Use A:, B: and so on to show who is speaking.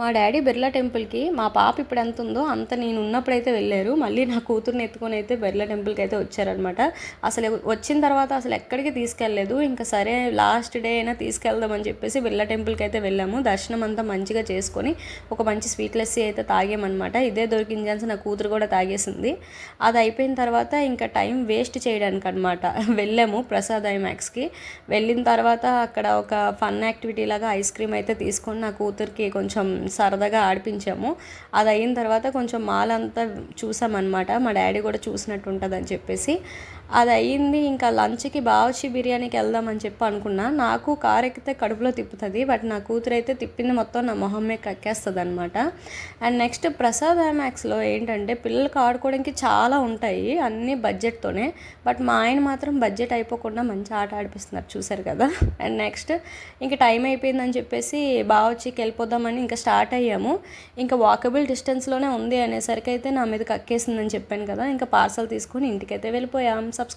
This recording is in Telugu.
A: మా డాడీ బిర్లా టెంపుల్కి మా పాప ఇప్పుడు ఎంత ఉందో అంత నేను ఉన్నప్పుడైతే వెళ్ళారు. మళ్ళీ నా కూతుర్ని ఎత్తుకొని అయితే బిర్లా టెంపుల్కి అయితే వచ్చారనమాట అసలు వచ్చిన తర్వాత అసలు ఎక్కడికి తీసుకెళ్ళలేదు. ఇంకా సరే లాస్ట్ డే అయినా తీసుకెళ్దామని చెప్పేసి బిర్లా టెంపుల్కి అయితే వెళ్ళాము. దర్శనం అంతా మంచిగా చేసుకొని ఒక మంచి స్వీట్ లస్సీ అయితే తాగామన్నమాట. ఇదే దొరికింది ఛాన్స్ నా కూతురు కూడా తాగేసింది. అది అయిపోయిన తర్వాత ఇంకా టైం వేస్ట్ చేయడానికి అనమాట వెళ్ళాము ప్రసాద్ ఐమాక్స్కి. వెళ్ళిన తర్వాత అక్కడ ఒక ఫన్ యాక్టివిటీ లాగా ఐస్ క్రీమ్ అయితే తీసుకొని నా కూతురికి కొంచెం సరదాగా ఆడిపించాము. అది అయిన తర్వాత కొంచెం మాల్ అంతా చూసామన్నమాట. మా డాడీ కూడా చూసినట్టు ఉంటుందని చెప్పేసి. అది అయ్యింది ఇంకా లంచ్కి బావచి బిర్యానీకి వెళ్దామని చెప్పి అనుకున్నా. నాకు కారు ఎక్కితే కడుపులో తిప్పుతుంది. బట్ నా కూతురు అయితే తిప్పింది మొత్తం నా మొహమ్మే కక్కేస్తుంది అనమాట అండ్ నెక్స్ట్ ప్రసాద్ ఐమాక్స్లో ఏంటంటే పిల్లలకు ఆడుకోవడానికి చాలా ఉంటాయి అన్నీ బడ్జెట్తోనే. బట్ మా ఆయన మాత్రం బడ్జెట్ అయిపోకుండా మంచి ఆట ఆడిపిస్తున్నారు. చూశారు కదా? అండ్ నెక్స్ట్ ఇంకా టైం అయిపోయిందని చెప్పేసి బావచ్చికి వెళ్ళిపోదామని ఇంకా స్టార్ట్ స్టార్ట్ అయ్యాము. ఇంకా వాకబుల్ డిస్టెన్స్లోనే ఉంది అనేసరికి అయితే నా మీద కక్కేసిందని చెప్పాను కదా ఇంకా పార్సల్ తీసుకొని ఇంటికైతే వెళ్ళిపోయాం. సబ్స్క్రైబ్